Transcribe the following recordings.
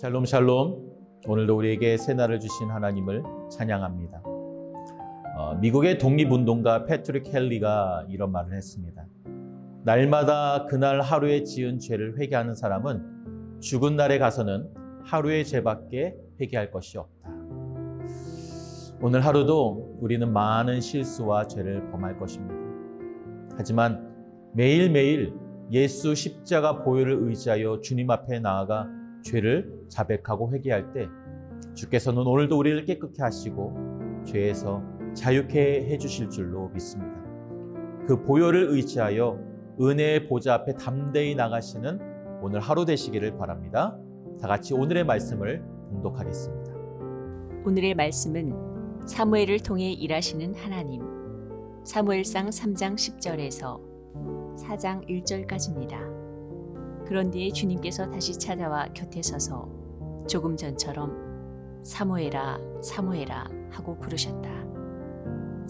샬롬 샬롬. 오늘도 우리에게 새날을 주신 하나님을 찬양합니다. 어, 미국의 독립운동가 패트릭 헬리가 이런 말을 했습니다. 날마다 그날 하루에 지은 죄를 회개하는 사람은 죽은 날에 가서는 하루의 죄밖에 회개할 것이 없다. 오늘 하루도 우리는 많은 실수와 죄를 범할 것입니다. 하지만 매일매일 예수 십자가 보혈을 의지하여 주님 앞에 나아가 죄를 자백하고 회개할 때 주께서는 오늘도 우리를 깨끗게 하시고 죄에서 자유케 해 주실 줄로 믿습니다. 그 보혈을 의지하여 은혜의 보좌 앞에 담대히 나가시는 오늘 하루 되시기를 바랍니다. 다 같이 오늘의 말씀을 봉독하겠습니다. 오늘의 말씀은 사무엘을 통해 일하시는 하나님. 사무엘상 3장 10절에서 4장 1절까지입니다. 그런 뒤에 주님께서 다시 찾아와 곁에 서서 조금 전처럼 사무엘아 사무엘아 하고 부르셨다.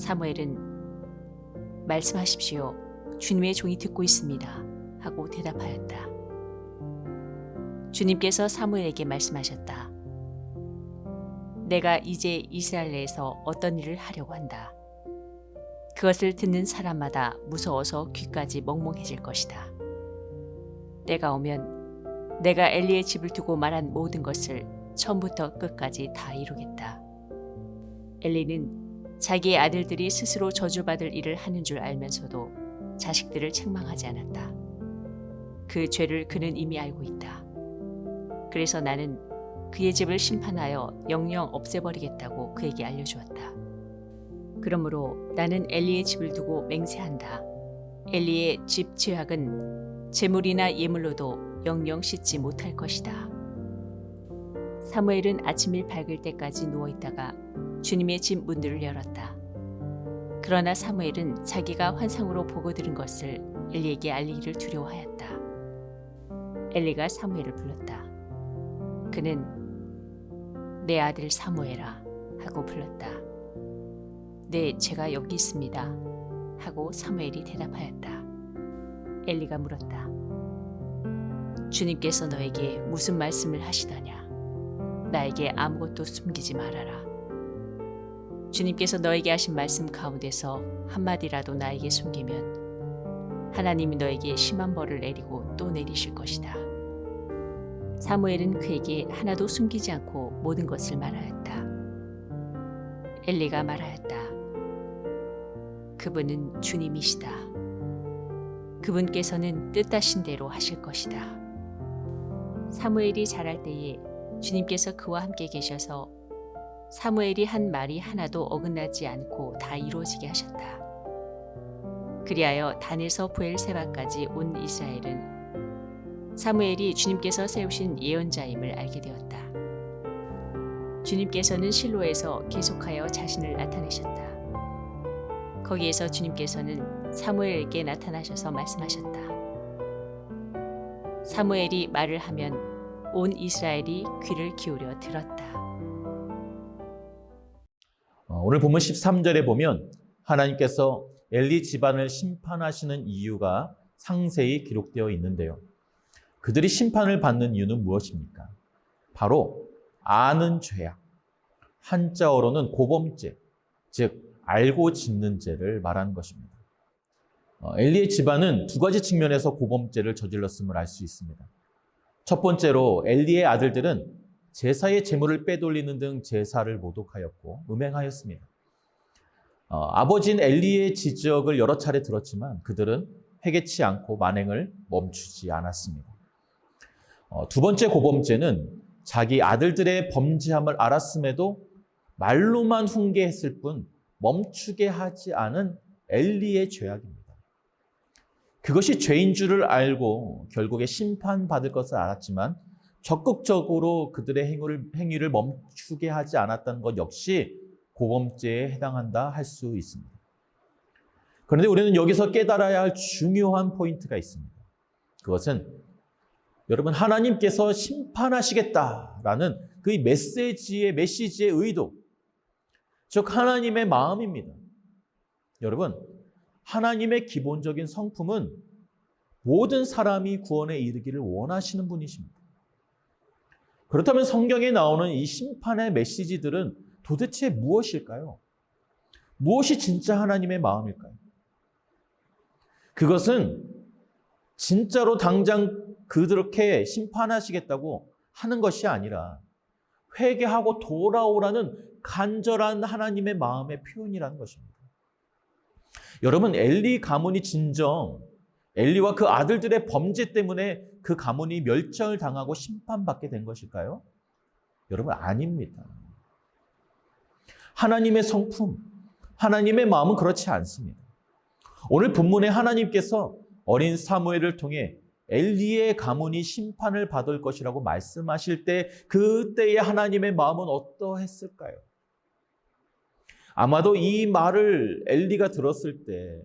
사무엘은 말씀하십시오. 주님의 종이 듣고 있습니다. 하고 대답하였다. 주님께서 사무엘에게 말씀하셨다. 내가 이제 이스라엘 에서 어떤 일을 하려고 한다. 그것을 듣는 사람마다 무서워서 귀까지 멍멍해질 것이다. 때가 오면 내가 엘리의 집을 두고 말한 모든 것을 처음부터 끝까지 다 이루겠다. 엘리는 자기의 아들들이 스스로 저주받을 일을 하는 줄 알면서도 자식들을 책망하지 않았다. 그 죄를 그는 이미 알고 있다. 그래서 나는 그의 집을 심판하여 영영 없애버리겠다고 그에게 알려주었다. 그러므로 나는 엘리의 집을 두고 맹세한다. 엘리의 집 죄악은 재물이나 예물로도 영영 씻지 못할 것이다. 사무엘은 아침일 밝을 때까지 누워 있다가 주님의 집 문들을 열었다. 그러나 사무엘은 자기가 환상으로 보고 들은 것을 엘리에게 알리기를 두려워하였다. 엘리가 사무엘을 불렀다. 그는 내 아들 사무엘아 하고 불렀다. 네, 제가 여기 있습니다. 하고 사무엘이 대답하였다. 엘리가 물었다. 주님께서 너에게 무슨 말씀을 하시더냐? 나에게 아무것도 숨기지 말아라. 주님께서 너에게 하신 말씀 가운데서 한마디라도 나에게 숨기면 하나님이 너에게 심한 벌을 내리고 또 내리실 것이다. 사무엘은 그에게 하나도 숨기지 않고 모든 것을 말하였다. 엘리가 말하였다. 그분은 주님이시다. 그분께서는 뜻하신 대로 하실 것이다. 사무엘이 자랄 때에 주님께서 그와 함께 계셔서 사무엘이 한 말이 하나도 어긋나지 않고 다 이루어지게 하셨다. 그리하여 단에서 부엘세바까지 온 이스라엘은 사무엘이 주님께서 세우신 예언자임을 알게 되었다. 주님께서는 실로에서 계속하여 자신을 나타내셨다. 거기에서 주님께서는 사무엘에게 나타나셔서 말씀하셨다. 사무엘이 말을 하면 온 이스라엘이 귀를 기울여 들었다. 어, 오늘 본문 13절에 보면 하나님께서 엘리 집안을 심판하시는 이유가 상세히 기록되어 있는데요. 그들이 심판을 받는 이유는 무엇입니까? 바로 아는 죄악, 한자어로는 고범죄, 즉 알고 짓는 죄를 말하는 것입니다. 어, 엘리의 집안은 두 가지 측면에서 고범죄를 저질렀음을 알 수 있습니다. 첫 번째로 엘리의 아들들은 제사의 재물을 빼돌리는 등 제사를 모독하였고 음행하였습니다. 어, 아버지인 엘리의 지적을 여러 차례 들었지만 그들은 회개치 않고 만행을 멈추지 않았습니다. 어, 두 번째 고범죄는 자기 아들들의 범죄함을 알았음에도 말로만 훈계했을 뿐 멈추게 하지 않은 엘리의 죄악입니다. 그것이 죄인 줄을 알고 결국에 심판받을 것을 알았지만 적극적으로 그들의 행위를, 행위를 멈추게 하지 않았다는 것 역시 고범죄에 해당한다 할 수 있습니다. 그런데 우리는 여기서 깨달아야 할 중요한 포인트가 있습니다. 그것은 여러분 하나님께서 심판하시겠다라는 그 메시지의 메시지의 의도, 즉 하나님의 마음입니다. 여러분 하나님의 기본적인 성품은 모든 사람이 구원에 이르기를 원하시는 분이십니다. 그렇다면 성경에 나오는 이 심판의 메시지들은 도대체 무엇일까요? 무엇이 진짜 하나님의 마음일까요? 그것은 진짜로 당장 그렇게 심판하시겠다고 하는 것이 아니라 회개하고 돌아오라는 간절한 하나님의 마음의 표현이라는 것입니다. 여러분, 엘리 가문이 진정 엘리와 그 아들들의 범죄 때문에 그 가문이 멸절을 당하고 심판받게 된 것일까요? 여러분, 아닙니다. 하나님의 성품, 하나님의 마음은 그렇지 않습니다. 오늘 본문에 하나님께서 어린 사무엘을 통해 엘리의 가문이 심판을 받을 것이라고 말씀하실 때 그때의 하나님의 마음은 어떠했을까요? 아마도 이 말을 엘리가 들었을 때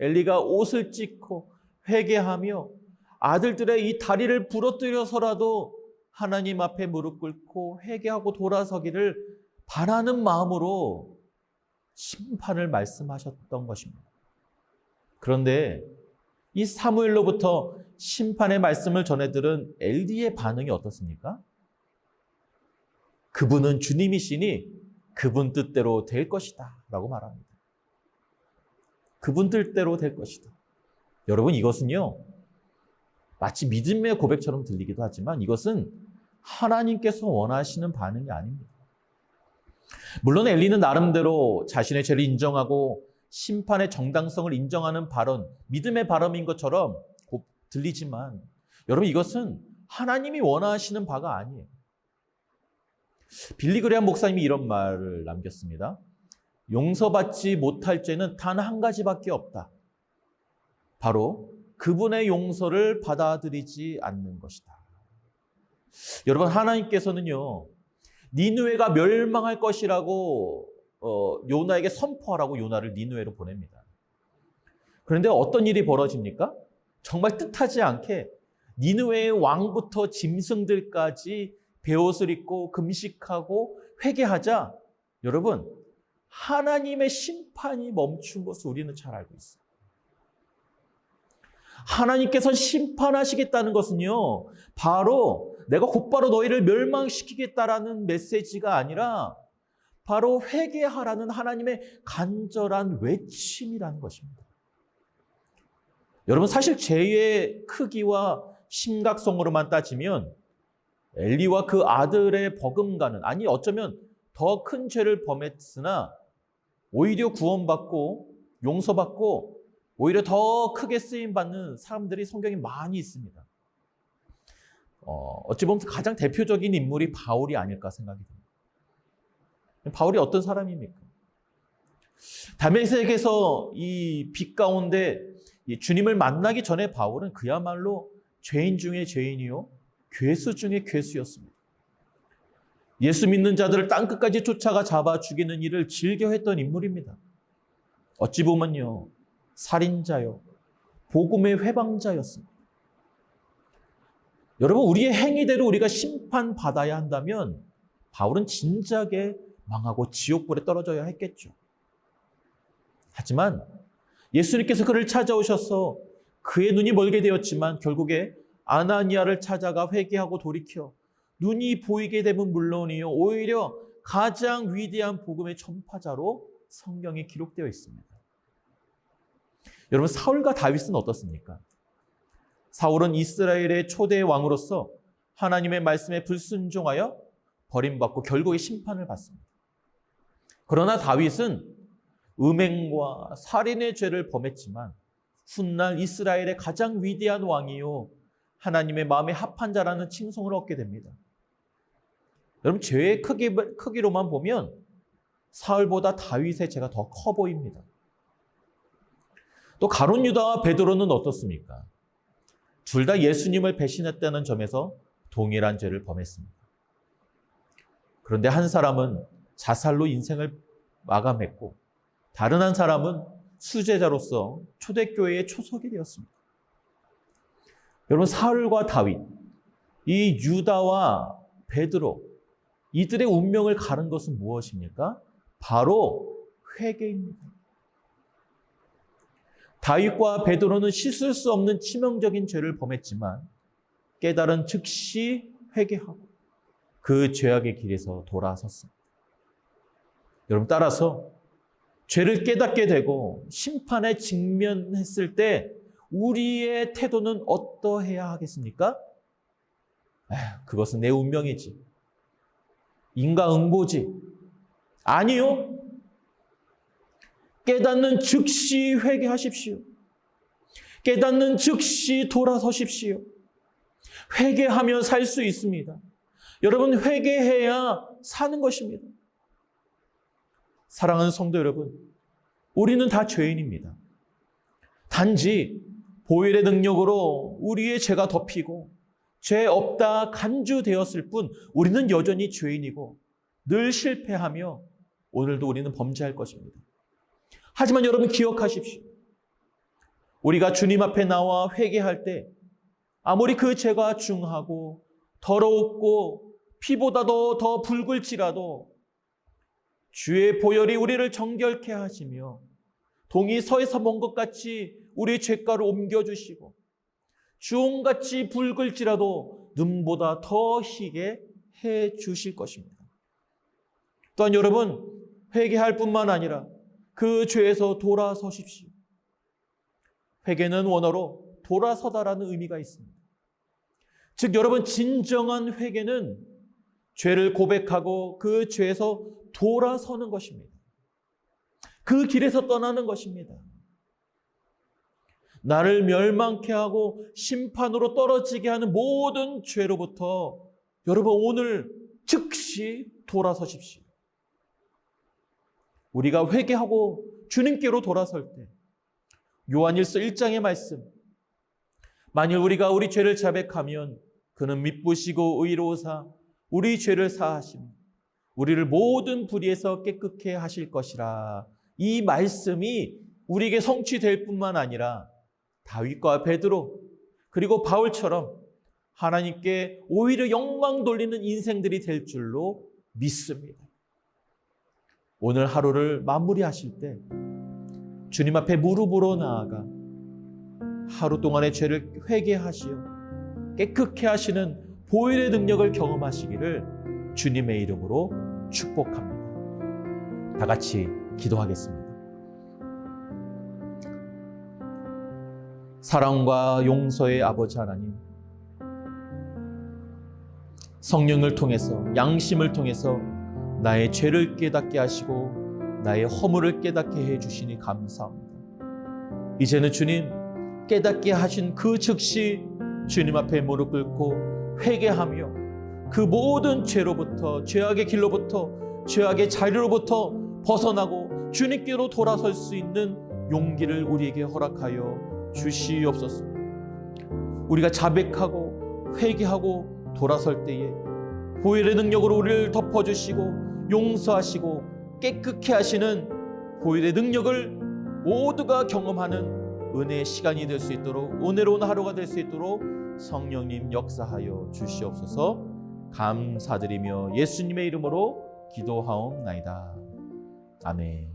엘리가 옷을 찢고 회개하며 아들들의 이 다리를 부러뜨려서라도 하나님 앞에 무릎 꿇고 회개하고 돌아서기를 바라는 마음으로 심판을 말씀하셨던 것입니다. 그런데 이 사무엘로부터 심판의 말씀을 전해 들은 엘리의 반응이 어떻습니까? 그분은 주님이시니 그분 뜻대로 될 것이다. 라고 말합니다. 그분 뜻대로 될 것이다. 여러분, 이것은요, 마치 믿음의 고백처럼 들리기도 하지만 이것은 하나님께서 원하시는 반응이 아닙니다. 물론 엘리는 나름대로 자신의 죄를 인정하고 심판의 정당성을 인정하는 발언, 믿음의 발언인 것처럼 들리지만 여러분 이것은 하나님이 원하시는 바가 아니에요. 빌리 그레한 목사님이 이런 말을 남겼습니다. 용서받지 못할 죄는 단 한 가지밖에 없다. 바로 그분의 용서를 받아들이지 않는 것이다. 여러분 하나님께서는요 니누에가 멸망할 것이라고 어, 요나에게 선포하라고 요나를 니누에로 보냅니다. 그런데 어떤 일이 벌어집니까? 정말 뜻하지 않게 니누의 왕부터 짐승들까지 베옷을 입고 금식하고 회개하자 여러분 하나님의 심판이 멈춘 것을 우리는 잘 알고 있어요. 하나님께서 심판하시겠다는 것은요, 바로 내가 곧바로 너희를 멸망시키겠다라는 메시지가 아니라 바로 회개하라는 하나님의 간절한 외침이라는 것입니다. 여러분, 사실 죄의 크기와 심각성으로만 따지면 엘리와 그 아들의 버금가는, 아니, 어쩌면 더 큰 죄를 범했으나 오히려 구원받고 용서받고 오히려 더 크게 쓰임 받는 사람들이 성경에 많이 있습니다. 어, 어찌 보면 가장 대표적인 인물이 바울이 아닐까 생각이 듭니다. 바울이 어떤 사람입니까? 다메섹에서 이 빛 가운데 주님을 만나기 전에 바울은 그야말로 죄인 중에 죄인이요 괴수 중에 괴수였습니다. 예수 믿는 자들을 땅 끝까지 쫓아가 잡아 죽이는 일을 즐겨 했던 인물입니다. 어찌 보면요 살인자요 복음의 회방자였습니다. 여러분 우리의 행위대로 우리가 심판 받아야 한다면 바울은 진작에 망하고 지옥불에 떨어져야 했겠죠. 하지만 예수님께서 그를 찾아오셔서 그의 눈이 멀게 되었지만 결국에 아나니아를 찾아가 회개하고 돌이켜 눈이 보이게 되면 물론이요 오히려 가장 위대한 복음의 전파자로 성경에 기록되어 있습니다. 여러분 사울과 다윗은 어떻습니까? 사울은 이스라엘의 초대 왕으로서 하나님의 말씀에 불순종하여 버림받고 결국에 심판을 받습니다. 그러나 다윗은 음행과 살인의 죄를 범했지만 훗날 이스라엘의 가장 위대한 왕이요 하나님의 마음에 합한 자라는 칭송을 얻게 됩니다. 여러분 죄의 크기, 크기로만 보면 사울보다 다윗의 죄가 더 커 보입니다. 또 가론 유다와 베드로는 어떻습니까? 둘 다 예수님을 배신했다는 점에서 동일한 죄를 범했습니다. 그런데 한 사람은 자살로 인생을 마감했고 다른 한 사람은 수제자로서 초대교회의 초석이 되었습니다. 여러분 사울과 다윗, 이 유다와 베드로 이들의 운명을 가른 것은 무엇입니까? 바로 회개입니다. 다윗과 베드로는 씻을 수 없는 치명적인 죄를 범했지만 깨달은 즉시 회개하고 그 죄악의 길에서 돌아섰습니다. 여러분 따라서 죄를 깨닫게 되고 심판에 직면했을 때 우리의 태도는 어떠해야 하겠습니까? 에휴, 그것은 내 운명이지. 인과응보지. 아니요. 깨닫는 즉시 회개하십시오. 깨닫는 즉시 돌아서십시오. 회개하며 살 수 있습니다. 여러분, 회개해야 사는 것입니다. 사랑하는 성도 여러분, 우리는 다 죄인입니다. 단지 보혈의 능력으로 우리의 죄가 덮이고 죄 없다 간주되었을 뿐 우리는 여전히 죄인이고 늘 실패하며 오늘도 우리는 범죄할 것입니다. 하지만 여러분 기억하십시오. 우리가 주님 앞에 나와 회개할 때 아무리 그 죄가 중하고 더럽고 피보다도 더 붉을지라도 주의 보혈이 우리를 정결케 하시며 동이 서에서 먼 것 같이 우리 죄가를 옮겨주시고 주홍같이 붉을지라도 눈보다 더 희게 해 주실 것입니다. 또한 여러분 회개할 뿐만 아니라 그 죄에서 돌아서십시오. 회개는 원어로 돌아서다라는 의미가 있습니다. 즉 여러분 진정한 회개는 죄를 고백하고 그 죄에서 돌아서는 것입니다. 그 길에서 떠나는 것입니다. 나를 멸망케 하고 심판으로 떨어지게 하는 모든 죄로부터 여러분 오늘 즉시 돌아서십시오. 우리가 회개하고 주님께로 돌아설 때 요한일서 1장의 말씀 만일 우리가 우리 죄를 자백하면 그는 믿부시고 의로우사 우리 죄를 사하시며 우리를 모든 불의에서 깨끗게 하실 것이라 이 말씀이 우리에게 성취될 뿐만 아니라 다윗과 베드로 그리고 바울처럼 하나님께 오히려 영광 돌리는 인생들이 될 줄로 믿습니다. 오늘 하루를 마무리하실 때 주님 앞에 무릎으로 나아가 하루 동안의 죄를 회개하시어 깨끗게 하시는 보혈의 능력을 경험하시기를 주님의 이름으로 축복합니다. 다 같이 기도하겠습니다. 사랑과 용서의 아버지 하나님, 성령을 통해서, 양심을 통해서 나의 죄를 깨닫게 하시고, 나의 허물을 깨닫게 해 주시니 감사합니다. 이제는 주님, 깨닫게 하신 그 즉시 주님 앞에 무릎 꿇고 회개하며 그 모든 죄로부터, 죄악의 길로부터, 죄악의 자리로부터 벗어나고 주님께로 돌아설 수 있는 용기를 우리에게 허락하여 주시옵소서. 우리가 자백하고 회개하고 돌아설 때에 보혈의 능력으로 우리를 덮어주시고 용서하시고 깨끗게 하시는 보혈의 능력을 모두가 경험하는 은혜의 시간이 될 수 있도록 은혜로운 하루가 될 수 있도록 성령님 역사하여 주시옵소서 감사드리며 예수님의 이름으로 기도하옵나이다. 아멘.